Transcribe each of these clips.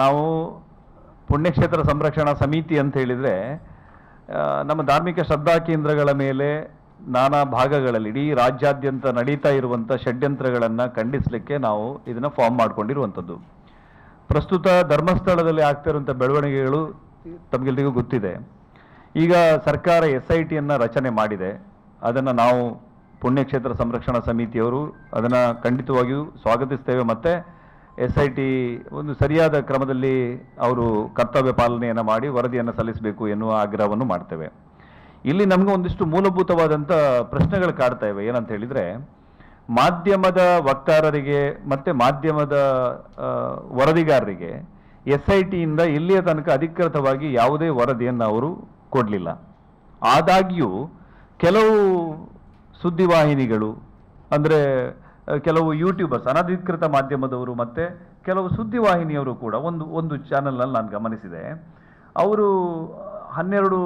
ನಾವು ಪುಣ್ಯಕ್ಷೇತ್ರ ಸಂರಕ್ಷಣಾ ಸಮಿತಿ ಅಂತ ಹೇಳಿದರೆ ನಮ್ಮ ಧಾರ್ಮಿಕ ಶ್ರದ್ಧಾ ಕೇಂದ್ರಗಳ ಮೇಲೆ ನಾನಾ ಭಾಗಗಳಲ್ಲಿ, ಇಡೀ ರಾಜ್ಯಾದ್ಯಂತ ನಡೀತಾ ಇರುವಂಥ ಷಡ್ಯಂತ್ರಗಳನ್ನು ಖಂಡಿಸಲಿಕ್ಕೆ ನಾವು ಇದನ್ನು ಫಾರ್ಮ್ ಮಾಡಿಕೊಂಡಿರುವಂಥದ್ದು. ಪ್ರಸ್ತುತ ಧರ್ಮಸ್ಥಳದಲ್ಲಿ ಆಗ್ತಾ ಇರುವಂಥ ಬೆಳವಣಿಗೆಗಳು ತಮಗೆಲ್ಲರಿಗೂ ಗೊತ್ತಿದೆ. ಈಗ ಸರ್ಕಾರ ಎಸ್ ಐ ಟಿಯನ್ನು ರಚನೆ ಮಾಡಿದೆ. ಅದನ್ನು ನಾವು ಪುಣ್ಯಕ್ಷೇತ್ರ ಸಂರಕ್ಷಣಾ ಸಮಿತಿಯವರು ಅದನ್ನು ಖಂಡಿತವಾಗಿಯೂ ಸ್ವಾಗತಿಸ್ತೇವೆ. ಮತ್ತು ಎಸ್ ಐ ಟಿ ಒಂದು ಸರಿಯಾದ ಕ್ರಮದಲ್ಲಿ ಅವರು ಕರ್ತವ್ಯ ಪಾಲನೆಯನ್ನು ಮಾಡಿ ವರದಿಯನ್ನು ಸಲ್ಲಿಸಬೇಕು ಎನ್ನುವ ಆಗ್ರಹವನ್ನು ಮಾಡ್ತೇವೆ. ಇಲ್ಲಿ ನಮಗೆ ಒಂದಿಷ್ಟು ಮೂಲಭೂತವಾದಂಥ ಪ್ರಶ್ನೆಗಳು ಕಾಡ್ತಾ ಇವೆ. ಏನಂತ ಹೇಳಿದರೆ, ಮಾಧ್ಯಮದ ವಕ್ತಾರರಿಗೆ ಮತ್ತು ಮಾಧ್ಯಮದ ವರದಿಗಾರರಿಗೆ ಎಸ್ ಐ ಟಿಯಿಂದ ಇಲ್ಲಿಯ ತನಕ ಅಧಿಕೃತವಾಗಿ ಯಾವುದೇ ವರದಿಯನ್ನು ಅವರು ಕೊಡಲಿಲ್ಲ. ಆದಾಗ್ಯೂ ಕೆಲವು ಸುದ್ದಿವಾಹಿನಿಗಳು, ಅಂದರೆ ಕೆಲವು ಯೂಟ್ಯೂಬರ್ಸ್ ಅನಧಿಕೃತ ಮಾಧ್ಯಮದವರು ಮತ್ತು ಕೆಲವು ಸುದ್ದಿವಾಹಿನಿಯವರು ಕೂಡ ಒಂದು ಒಂದು ಚಾನಲ್ನಲ್ಲಿ ನಾನು ಗಮನಿಸಿದೆ. ಅವರು ಹನ್ನೆರಡು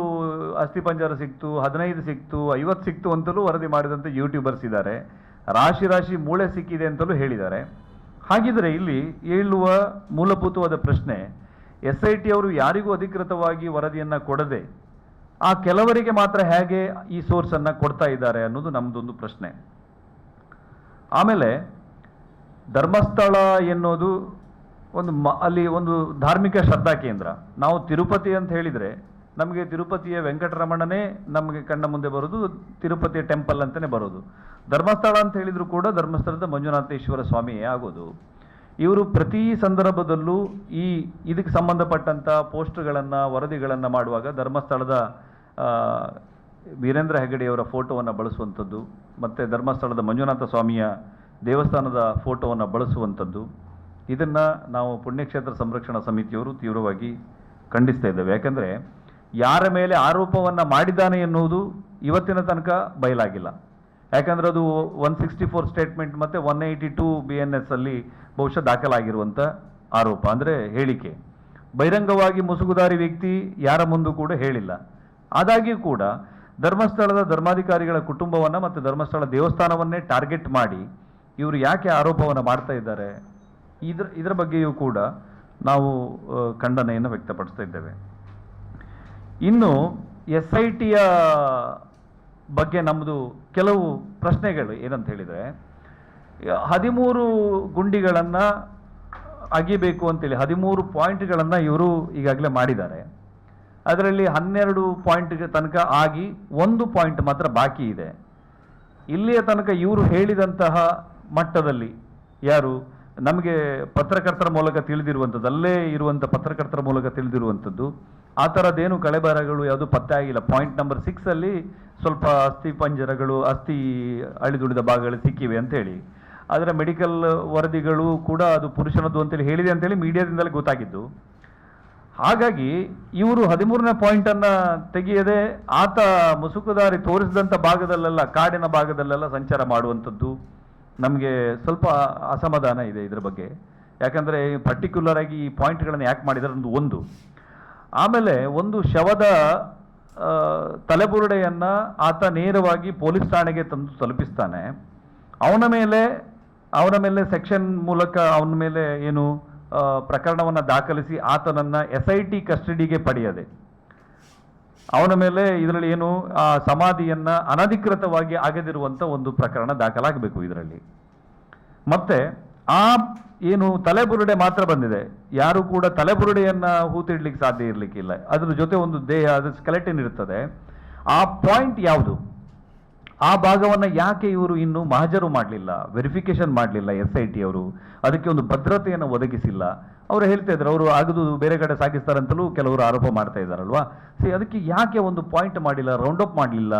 ಅಸ್ಥಿಪಂಜರ ಸಿಕ್ತು, ಹದಿನೈದು ಸಿಕ್ತು, ಐವತ್ತು ಸಿಕ್ತು ಅಂತಲೂ ವರದಿ ಮಾಡಿದಂಥ ಯೂಟ್ಯೂಬರ್ಸ್ ಇದ್ದಾರೆ. ರಾಶಿ ರಾಶಿ ಮೂಳೆ ಸಿಕ್ಕಿದೆ ಅಂತಲೂ ಹೇಳಿದ್ದಾರೆ. ಹಾಗಿದ್ರೆ ಇಲ್ಲಿ ಹೇಳುವ ಮೂಲಭೂತವಾದ ಪ್ರಶ್ನೆ ಎಸ್ ಐ ಟಿ ಅವರು ಯಾರಿಗೂ ಅಧಿಕೃತವಾಗಿ ವರದಿಯನ್ನು ಕೊಡದೆ, ಆ ಕೆಲವರಿಗೆ ಮಾತ್ರ ಹೇಗೆ ಈ ಸೋರ್ಸನ್ನು ಕೊಡ್ತಾ ಇದ್ದಾರೆ ಅನ್ನೋದು ನಮ್ಮದೊಂದು ಪ್ರಶ್ನೆ. ಆಮೇಲೆ ಧರ್ಮಸ್ಥಳ ಎನ್ನುವುದು ಒಂದು ಮ, ಅಲ್ಲಿ ಒಂದು ಧಾರ್ಮಿಕ ಶ್ರದ್ಧಾ ಕೇಂದ್ರ. ನಾವು ತಿರುಪತಿ ಅಂತ ಹೇಳಿದರೆ ನಮಗೆ ತಿರುಪತಿಯ ವೆಂಕಟರಮಣನೇ ನಮಗೆ ಕಣ್ಣ ಮುಂದೆ ಬರೋದು, ತಿರುಪತಿಯ ಟೆಂಪಲ್ ಅಂತಲೇ ಬರೋದು. ಧರ್ಮಸ್ಥಳ ಅಂತ ಹೇಳಿದರೂ ಕೂಡ ಧರ್ಮಸ್ಥಳದ ಮಂಜುನಾಥೇಶ್ವರ ಸ್ವಾಮಿಯೇ ಆಗೋದು. ಇವರು ಪ್ರತಿ ಸಂದರ್ಭದಲ್ಲೂ ಈ ಇದಕ್ಕೆ ಸಂಬಂಧಪಟ್ಟಂಥ ಪೋಸ್ಟ್ಗಳನ್ನು, ವರದಿಗಳನ್ನು ಮಾಡುವಾಗ ಧರ್ಮಸ್ಥಳದ ವೀರೇಂದ್ರ ಹೆಗಡೆಯವರ ಫೋಟೋವನ್ನು ಬಳಸುವಂಥದ್ದು, ಮತ್ತು ಧರ್ಮಸ್ಥಳದ ಮಂಜುನಾಥ ಸ್ವಾಮಿಯ ದೇವಸ್ಥಾನದ ಫೋಟೋವನ್ನು ಬಳಸುವಂಥದ್ದು. ಇದನ್ನು ನಾವು ಪುಣ್ಯಕ್ಷೇತ್ರ ಸಂರಕ್ಷಣಾ ಸಮಿತಿಯವರು ತೀವ್ರವಾಗಿ ಖಂಡಿಸ್ತಾ ಇದ್ದೇವೆ. ಯಾಕೆಂದರೆ ಯಾರ ಮೇಲೆ ಆರೋಪವನ್ನು ಮಾಡಿದ್ದಾನೆ ಎನ್ನುವುದು ಇವತ್ತಿನ ತನಕ ಬಯಲಾಗಿಲ್ಲ. ಯಾಕಂದರೆ ಅದು ಒನ್ ಸಿಕ್ಸ್ಟಿ ಫೋರ್ ಸ್ಟೇಟ್ಮೆಂಟ್ ಮತ್ತು one eighty two B N S ಅಲ್ಲಿ ಬಹುಶಃ ದಾಖಲಾಗಿರುವಂಥ ಆರೋಪ, ಅಂದರೆ ಹೇಳಿಕೆ. ಬಹಿರಂಗವಾಗಿ ಮುಸುಗುದಾರಿ ವ್ಯಕ್ತಿ ಯಾರ ಮುಂದೂ ಕೂಡ ಹೇಳಿಲ್ಲ. ಆದಾಗ್ಯೂ ಕೂಡ ಧರ್ಮಸ್ಥಳದ ಧರ್ಮಾಧಿಕಾರಿಗಳ ಕುಟುಂಬವನ್ನು ಮತ್ತು ಧರ್ಮಸ್ಥಳ ದೇವಸ್ಥಾನವನ್ನೇ ಟಾರ್ಗೆಟ್ ಮಾಡಿ ಇವರು ಯಾಕೆ ಆರೋಪವನ್ನು ಮಾಡ್ತಾ ಇದ್ದಾರೆ, ಇದ್ರ, ಇದರ ಬಗ್ಗೆಯೂ ಕೂಡ ನಾವು ಖಂಡನೆಯನ್ನು ವ್ಯಕ್ತಪಡಿಸ್ತಾ ಇದ್ದೇವೆ. ಇನ್ನು ಎಸ್ ಐ ಟಿಯ ಬಗ್ಗೆ ನಮ್ಮದು ಕೆಲವು ಪ್ರಶ್ನೆಗಳು ಏನಂತ ಹೇಳಿದರೆ, ಹದಿಮೂರು ಗುಂಡಿಗಳನ್ನು ಅಗಿಬೇಕು ಅಂತೇಳಿ, ಹದಿಮೂರು ಪಾಯಿಂಟ್ಗಳನ್ನು ಇವರು ಈಗಾಗಲೇ ಮಾಡಿದ್ದಾರೆ. ಅದರಲ್ಲಿ ಹನ್ನೆರಡು ಪಾಯಿಂಟ್ಗೆ ತನಕ ಆಗಿ ಒಂದು ಪಾಯಿಂಟ್ ಮಾತ್ರ ಬಾಕಿ ಇದೆ. ಇಲ್ಲಿಯ ತನಕ ಇವರು ಹೇಳಿದಂತಹ ಮಟ್ಟದಲ್ಲಿ ಯಾರು? ನಮಗೆ ಪತ್ರಕರ್ತರ ಮೂಲಕ ತಿಳಿದಿರುವಂಥದ್ದು ಅಲ್ಲೇ ಇರುವಂಥ ಪತ್ರಕರ್ತರ ಮೂಲಕ ತಿಳಿದಿರುವಂಥದ್ದು. ಆ ಥರದ್ದೇನು ಕಳೆಬರಗಳು, ಯಾವುದು ಪತ್ತೆ ಆಗಿಲ್ಲ. ಪಾಯಿಂಟ್ ನಂಬರ್ ಸಿಕ್ಸಲ್ಲಿ ಸ್ವಲ್ಪ ಅಸ್ಥಿ ಪಂಜರಗಳು, ಅಸ್ಥಿ ಅಳಿದುಳಿದ ಭಾಗಗಳು ಸಿಕ್ಕಿವೆ ಅಂತೇಳಿ ಆದರೆ ಮೆಡಿಕಲ್ ವರದಿಗಳು ಕೂಡ ಅದು ಪುರುಷನದ್ದು ಅಂತೇಳಿ ಹೇಳಿದೆ ಅಂತೇಳಿ ಮೀಡಿಯಾದಿಂದಲೇ ಗೊತ್ತಾಗಿದ್ದು. ಹಾಗಾಗಿ ಇವರು ಹದಿಮೂರನೇ ಪಾಯಿಂಟನ್ನು ತೆಗೆಯದೆ ಆತ ಮುಸುಕುದಾರಿ ತೋರಿಸಿದಂಥ ಭಾಗದಲ್ಲೆಲ್ಲ, ಕಾಡಿನ ಭಾಗದಲ್ಲೆಲ್ಲ ಸಂಚಾರ ಮಾಡುವಂಥದ್ದು ನಮಗೆ ಸ್ವಲ್ಪ ಅಸಮಾಧಾನ ಇದೆ ಇದರ ಬಗ್ಗೆ. ಯಾಕಂದರೆ ಪರ್ಟಿಕ್ಯುಲರ್ ಆಗಿ ಈ ಪಾಯಿಂಟ್ಗಳನ್ನು ಯಾಕೆ ಮಾಡಿದ್ದಾರೆ ಒಂದು. ಆಮೇಲೆ ಒಂದು ಶವದ ತಲೆಬುರುಡೆಯನ್ನು ಆತ ನೇರವಾಗಿ ಪೊಲೀಸ್ ಠಾಣೆಗೆ ತಂದು ತಲುಪಿಸ್ತಾನೆ. ಅವನ ಮೇಲೆ ಅವನ ಮೇಲೆ ಸೆಕ್ಷನ್ ಮೂಲಕ ಅವನ ಮೇಲೆ ಏನು ಪ್ರಕರಣವನ್ನು ದಾಖಲಿಸಿ ಆತನನ್ನು ಎಸ್ ಐ ಟಿ ಕಸ್ಟಡಿಗೆ ಪಡೆಯದೆ. ಅವನ ಮೇಲೆ ಇದರಲ್ಲಿ ಏನು, ಆ, ಸಮಾಧಿಯನ್ನು ಅನಧಿಕೃತವಾಗಿ ಆಗದಿರುವಂಥ ಒಂದು ಪ್ರಕರಣ ದಾಖಲಾಗಬೇಕು ಇದರಲ್ಲಿ. ಮತ್ತೆ, ಆ, ಏನು ತಲೆಬುರುಡೆ ಮಾತ್ರ ಬಂದಿದೆ. ಯಾರು ಕೂಡ ತಲೆಬುರುಡೆಯನ್ನು ಹೂತಿಡ್ಲಿಕ್ಕೆ ಸಾಧ್ಯ ಇರಲಿಕ್ಕಿಲ್ಲ. ಅದರ ಜೊತೆ ಒಂದು ದೇಹ, ಅದು ಸ್ಕೆಲೆಟಿನ್ ಇರ್ತದೆ. ಆ ಪಾಯಿಂಟ್ ಯಾವುದು? ಆ ಭಾಗವನ್ನು ಯಾಕೆ ಇವರು ಇನ್ನು ಮಹಜರು ಮಾಡಲಿಲ್ಲ ವೆರಿಫಿಕೇಶನ್ ಮಾಡಲಿಲ್ಲ ಎಸ್ ಐ ಟಿ ಅವರು? ಅದಕ್ಕೆ ಒಂದು ಭದ್ರತೆಯನ್ನು ಒದಗಿಸಿಲ್ಲ. ಅವರು ಹೇಳ್ತಾ ಇದ್ದಾರೆ ಅವರು ಆಗದು ಬೇರೆ ಕಡೆ ಸಾಗಿಸ್ತಾರಂತಲೂ ಕೆಲವರು ಆರೋಪ ಮಾಡ್ತಾ ಇದ್ದಾರಲ್ವಾ? ಸಿ ಅದಕ್ಕೆ ಯಾಕೆ ಒಂದು ಪಾಯಿಂಟ್ ಮಾಡಿಲ್ಲ ರೌಂಡ್ ಅಪ್ ಮಾಡಲಿಲ್ಲ?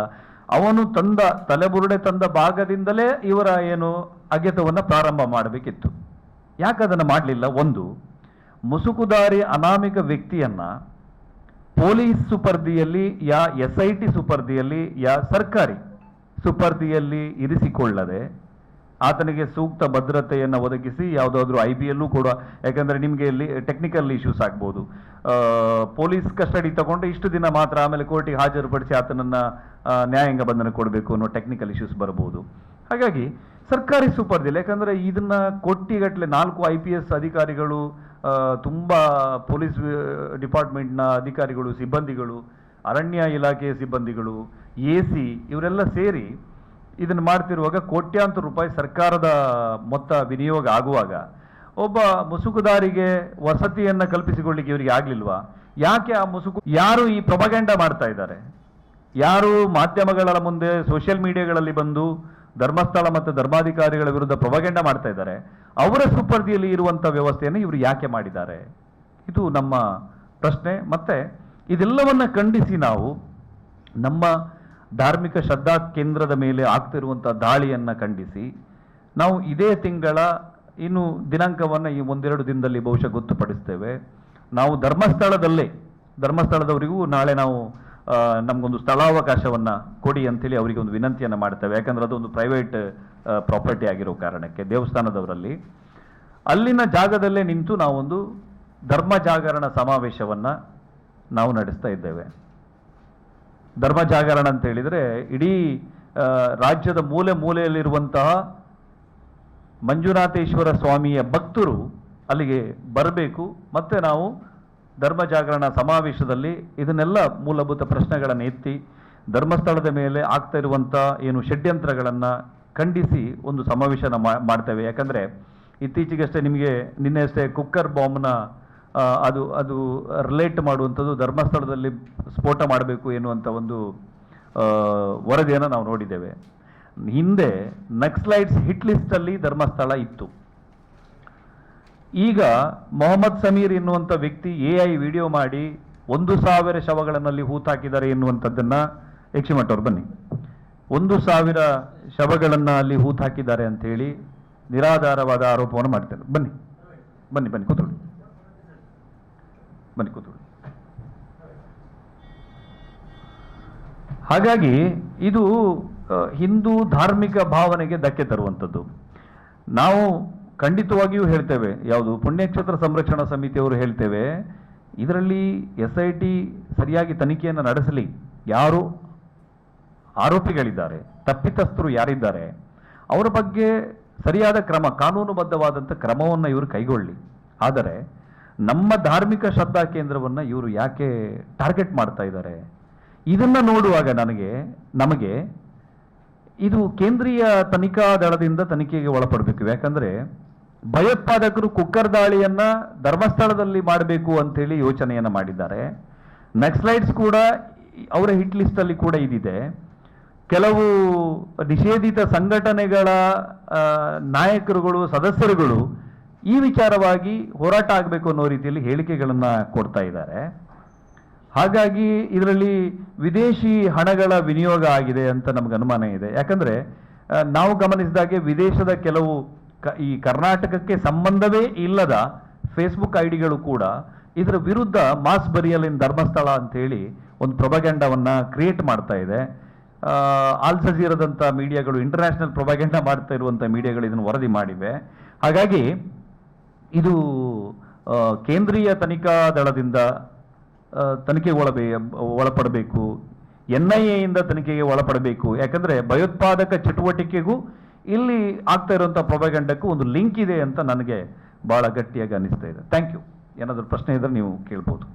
ಅವನು ತಂದ, ತಲೆಬುರುಡೆ ತಂದ ಭಾಗದಿಂದಲೇ ಇವರ ಏನು ಅಗೆತವನ್ನು ಪ್ರಾರಂಭ ಮಾಡಬೇಕಿತ್ತು. ಯಾಕೆ ಅದನ್ನು ಮಾಡಲಿಲ್ಲ? ಒಂದು ಮುಸುಕುದಾರಿ ಅನಾಮಿಕ ವ್ಯಕ್ತಿಯನ್ನು ಪೊಲೀಸ್ ಸುಪರ್ದಿಯಲ್ಲಿ ಯಾ ಎಸ್ ಐ ಟಿ ಸುಪರ್ದಿಯಲ್ಲಿ ಯಾ ಸರ್ಕಾರಿ ಸುಪರ್ದಿಯಲ್ಲಿ ಇರಿಸಿಕೊಳ್ಳದೆ ಆತನಿಗೆ ಸೂಕ್ತ ಭದ್ರತೆಯನ್ನು ಒದಗಿಸಿ ಯಾವುದಾದ್ರೂ ಐ ಬಿ ಎಲ್ಲೂ ಕೂಡ, ಯಾಕಂದರೆ ನಿಮಗೆ ಇಲ್ಲಿ ಟೆಕ್ನಿಕಲ್ ಇಶ್ಯೂಸ್ ಆಗ್ಬೋದು. ಪೊಲೀಸ್ ಕಸ್ಟಡಿ ತಗೊಂಡು ಇಷ್ಟು ದಿನ ಮಾತ್ರ ಆಮೇಲೆ ಕೋರ್ಟಿಗೆ ಹಾಜರುಪಡಿಸಿ ಆತನನ್ನು ನ್ಯಾಯಾಂಗ ಬಂಧನ ಕೊಡಬೇಕು ಅನ್ನೋ ಟೆಕ್ನಿಕಲ್ ಇಶ್ಯೂಸ್ ಬರ್ಬೋದು ಹಾಗಾಗಿ ಸರ್ಕಾರಿ ಸುಪರ್ದಿಲ್ಲ ಯಾಕಂದರೆ ಇದನ್ನು ಕೊಟ್ಟಿಗಟ್ಟಲೆ ನಾಲ್ಕು ಐ ಪಿ ಎಸ್ ಅಧಿಕಾರಿಗಳು ತುಂಬ ಪೊಲೀಸ್ ಡಿಪಾರ್ಟ್ಮೆಂಟ್ನ ಅಧಿಕಾರಿಗಳು, ಸಿಬ್ಬಂದಿಗಳು, ಅರಣ್ಯ ಇಲಾಖೆಯ ಸಿಬ್ಬಂದಿಗಳು ಎ ಸಿ ಇವರೆಲ್ಲ ಸೇರಿ ಇದನ್ನು ಮಾಡ್ತಿರುವಾಗ ಕೋಟ್ಯಾಂತರ ರೂಪಾಯಿ ಸರ್ಕಾರದ ಮೊತ್ತ ವಿನಿಯೋಗ ಆಗುವಾಗ ಒಬ್ಬ ಮುಸುಕುದಾರಿಗೆ ವಸತಿಯನ್ನು ಕಲ್ಪಿಸಿಕೊಳ್ಳಿಕ್ಕೆ ಇವರಿಗೆ ಆಗಲಿಲ್ವಾ? ಯಾಕೆ ಆ ಮುಸುಕು ಯಾರು ಈ ಪ್ರೊಪಗಂಡ ಮಾಡ್ತಾ ಇದ್ದಾರೆ? ಯಾರು ಮಾಧ್ಯಮಗಳ ಮುಂದೆ ಸೋಷಿಯಲ್ ಮೀಡಿಯಾಗಳಲ್ಲಿ ಬಂದು ಧರ್ಮಸ್ಥಳ ಮತ್ತು ಧರ್ಮಾಧಿಕಾರಿಗಳ ವಿರುದ್ಧ ಪ್ರೊಪಗಂಡ ಮಾಡ್ತಾ ಇದ್ದಾರೆ? ಅವರ ಸುಪರ್ದಿಯಲ್ಲಿ ಇರುವಂಥ ವ್ಯವಸ್ಥೆಯನ್ನು ಇವರು ಯಾಕೆ ಮಾಡಿದ್ದಾರೆ? ಇದು ನಮ್ಮ ಪ್ರಶ್ನೆ. ಮತ್ತೆ ಇದೆಲ್ಲವನ್ನು ಖಂಡಿಸಿ ನಾವು ನಮ್ಮ ಧಾರ್ಮಿಕ ಶ್ರದ್ಧಾ ಕೇಂದ್ರದ ಮೇಲೆ ಆಗ್ತಿರುವಂಥ ದಾಳಿಯನ್ನು ಖಂಡಿಸಿ, ನಾವು ಇದೇ ತಿಂಗಳ ಇನ್ನು ದಿನಾಂಕವನ್ನು ಈ ಒಂದೆರಡು ದಿನದಲ್ಲಿ ಬಹುಶಃ ಗೊತ್ತುಪಡಿಸ್ತೇವೆ. ನಾವು ಧರ್ಮಸ್ಥಳದಲ್ಲೇ, ಧರ್ಮಸ್ಥಳದವರಿಗೂ ನಾಳೆ ನಾವು ನಮಗೊಂದು ಸ್ಥಳಾವಕಾಶವನ್ನು ಕೊಡಿ ಅಂತೇಳಿ ಅವರಿಗೆ ಒಂದು ವಿನಂತಿಯನ್ನು ಮಾಡ್ತೇವೆ. ಯಾಕಂದ್ರೆ ಅದೊಂದು ಪ್ರೈವೇಟ್ ಪ್ರಾಪರ್ಟಿ ಆಗಿರೋ ಕಾರಣಕ್ಕೆ, ದೇವಸ್ಥಾನದವರಲ್ಲಿ. ಅಲ್ಲಿನ ಜಾಗದಲ್ಲೇ ನಿಂತು ನಾವೊಂದು ಧರ್ಮ ಜಾಗರಣ ಸಮಾವೇಶವನ್ನು ನಾವು ನಡೆಸ್ತಾ ಇದ್ದೇವೆ. ಧರ್ಮ ಜಾಗರಣ ಅಂತ ಹೇಳಿದರೆ ಇಡೀ ರಾಜ್ಯದ ಮೂಲೆ ಮೂಲೆಯಲ್ಲಿರುವಂತಹ ಮಂಜುನಾಥೇಶ್ವರ ಸ್ವಾಮಿಯ ಭಕ್ತರು ಅಲ್ಲಿಗೆ ಬರಬೇಕು. ಮತ್ತು ನಾವು ಧರ್ಮ ಜಾಗರಣ ಸಮಾವೇಶದಲ್ಲಿ ಇದನ್ನೆಲ್ಲ ಮೂಲಭೂತ ಪ್ರಶ್ನೆಗಳನ್ನು ಎತ್ತಿ, ಧರ್ಮಸ್ಥಳದ ಮೇಲೆ ಆಗ್ತಾ ಇರುವಂಥ ಏನು ಷಡ್ಯಂತ್ರಗಳನ್ನು ಖಂಡಿಸಿ ಒಂದು ಸಮಾವೇಶನ ಮಾಡ್ತೇವೆ. ಯಾಕಂದರೆ ಇತ್ತೀಚೆಗಷ್ಟೇ ನಿಮಗೆ ನಿನ್ನೆ ಅಷ್ಟೇ ಕುಕ್ಕರ್ ಬಾಂಬ್ನ ಅದು ಅದು ರಿಲೇಟ್ ಮಾಡುವಂಥದ್ದು ಧರ್ಮಸ್ಥಳದಲ್ಲಿ ಸ್ಫೋಟ ಮಾಡಬೇಕು ಎನ್ನುವಂಥ ಒಂದು ವರದಿಯನ್ನು ನಾವು ನೋಡಿದ್ದೇವೆ. ಹಿಂದೆ ನಕ್ಸಲೈಟ್ಸ್ ಹಿಟ್ ಲಿಸ್ಟಲ್ಲಿ ಧರ್ಮಸ್ಥಳ ಇತ್ತು. ಈಗ ಮೊಹಮ್ಮದ್ ಸಮೀರ್ ಎನ್ನುವಂಥ ವ್ಯಕ್ತಿ ಎ ಐ ವಿಡಿಯೋ ಮಾಡಿ ಒಂದು ಸಾವಿರ ಶವಗಳನ್ನಲ್ಲಿ ಹೂತಾಕಿದ್ದಾರೆ ಎನ್ನುವಂಥದ್ದನ್ನು ಯಕ್ಷಿಮಠ್ ಅವ್ರು ಬನ್ನಿ. ಒಂದು ಸಾವಿರ ಶವಗಳನ್ನು ಅಲ್ಲಿ ಹೂತಾಕಿದ್ದಾರೆ ಅಂಥೇಳಿ ನಿರಾಧಾರವಾದ ಆರೋಪವನ್ನು ಮಾಡ್ತಾರೆ. ಬನ್ನಿ ಬನ್ನಿ ಬನ್ನಿ, ಕೂತ್ಕೊಳ್ಳಿ. ಬನ್ನಿ ಕೂತ್ಕೊಳ್ಳಿ. ಹಾಗಾಗಿ ಇದು ಹಿಂದೂ ಧಾರ್ಮಿಕ ಭಾವನೆಗೆ ಧಕ್ಕೆ ತರುವಂಥದ್ದು. ನಾವು ಖಂಡಿತವಾಗಿಯೂ ಹೇಳ್ತೇವೆ, ಯಾವುದು ಪುಣ್ಯಕ್ಷೇತ್ರ ಸಂರಕ್ಷಣಾ ಸಮಿತಿಯವರು ಹೇಳ್ತೇವೆ, ಇದರಲ್ಲಿ ಎಸ್ ಐ ಟಿ ಸರಿಯಾಗಿ ತನಿಖೆಯನ್ನು ನಡೆಸಲಿ. ಯಾರು? ಆರೋಪಿಗಳಿದ್ದಾರೆ, ತಪ್ಪಿತಸ್ಥರು ಯಾರಿದ್ದಾರೆ? ಅವರ ಬಗ್ಗೆ ಸರಿಯಾದ ಕ್ರಮ, ಕಾನೂನುಬದ್ಧವಾದಂಥ ಕ್ರಮವನ್ನು ಇವರು ಕೈಗೊಳ್ಳಿ. ಆದರೆ ನಮ್ಮ ಧಾರ್ಮಿಕ ಶ್ರದ್ಧಾ ಕೇಂದ್ರವನ್ನು ಇವರು ಯಾಕೆ ಟಾರ್ಗೆಟ್ ಮಾಡ್ತಾ ಇದ್ದಾರೆ? ಇದನ್ನು ನೋಡುವಾಗ ನನಗೆ, ನಮಗೆ ಇದು ಕೇಂದ್ರೀಯ ತನಿಖಾ ದಳದಿಂದ ತನಿಖೆಗೆ ಒಳಪಡಬೇಕು. ಯಾಕಂದರೆ ಭಯೋತ್ಪಾದಕರು ಕುಕ್ಕರ್ ದಾಳಿಯನ್ನು ಧರ್ಮಸ್ಥಳದಲ್ಲಿ ಮಾಡಬೇಕು ಅಂಥೇಳಿ ಯೋಚನೆಯನ್ನು ಮಾಡಿದ್ದಾರೆ. ನಕ್ಸಲೈಟ್ಸ್ ಕೂಡ ಅವರ ಹಿಟ್ ಲಿಸ್ಟಲ್ಲಿ ಕೂಡ ಇದಿದೆ. ಕೆಲವು ನಿಷೇಧಿತ ಸಂಘಟನೆಗಳ ನಾಯಕರುಗಳು, ಸದಸ್ಯರುಗಳು ಈ ವಿಚಾರವಾಗಿ ಹೋರಾಟ ಆಗಬೇಕು ಅನ್ನೋ ರೀತಿಯಲ್ಲಿ ಹೇಳಿಕೆಗಳನ್ನು ಕೊಡ್ತಾ ಇದ್ದಾರೆ. ಹಾಗಾಗಿ ಇದರಲ್ಲಿ ವಿದೇಶಿ ಹಣಗಳ ವಿನಿಯೋಗ ಆಗಿದೆ ಅಂತ ನಮ್ಗೆ ಅನುಮಾನ ಇದೆ. ಯಾಕಂದ್ರೆ ನಾವು ಗಮನಿಸಿದಾಗೆ ವಿದೇಶದ ಕೆಲವು ಕ- ಈ ಕರ್ನಾಟಕಕ್ಕೆ ಸಂಬಂಧವೇ ಇಲ್ಲದ ಫೇಸ್ಬುಕ್ ಐಡಿಗಳು ಕೂಡ ಇದರ ವಿರುದ್ಧ ಮಾಸ್ ಬರಿಯಲ್ ಇನ್ ಧರ್ಮಸ್ಥಳ ಅಂತೇಳಿ ಒಂದು ಪ್ರೊಬಗೆಂಡವನ್ನು ಕ್ರಿಯೇಟ್ ಮಾಡ್ತಾ ಇದೆ. ಆ, ಆಲ್ ಜಜೀರದಂಥ ಮೀಡಿಯಾಗಳು ಇಂಟರ್ನ್ಯಾಷನಲ್ ಪ್ರೊಬಗೆಂಡ ಮಾಡ್ತಾ ಇರುವಂಥ ಮೀಡಿಯಾಗಳು ಇದನ್ನು ವರದಿ ಮಾಡಿವೆ. ಹಾಗಾಗಿ ಇದು ಕೇಂದ್ರೀಯ ತನಿಖಾ ದಳದಿಂದ ತನಿಖೆಗೆ ಒಳಬೇ, ಒಳಪಡಬೇಕು, ಎನ್ ಐ ಎಯಿಂದ ತನಿಖೆಗೆ ಒಳಪಡಬೇಕು. ಯಾಕಂದ್ರೆ ಭಯೋತ್ಪಾದಕ ಚಟುವಟಿಕೆಗೂ ಇಲ್ಲಿ ಆಗ್ತಾ ಇರುವಂಥ ಪ್ರೊಪಗಂಡಕ್ಕೂ ಒಂದು ಲಿಂಕ್ ಇದೆ ಅಂತ ನನಗೆ ಬಹಳ ಗಟ್ಟಿಯಾಗಿ ಅನ್ನಿಸ್ತಾ ಇದೆ. Thank you. ಏನಾದರೂ ಪ್ರಶ್ನೆ ಇದ್ರೆ ನೀವು ಕೇಳ್ಬೋದು.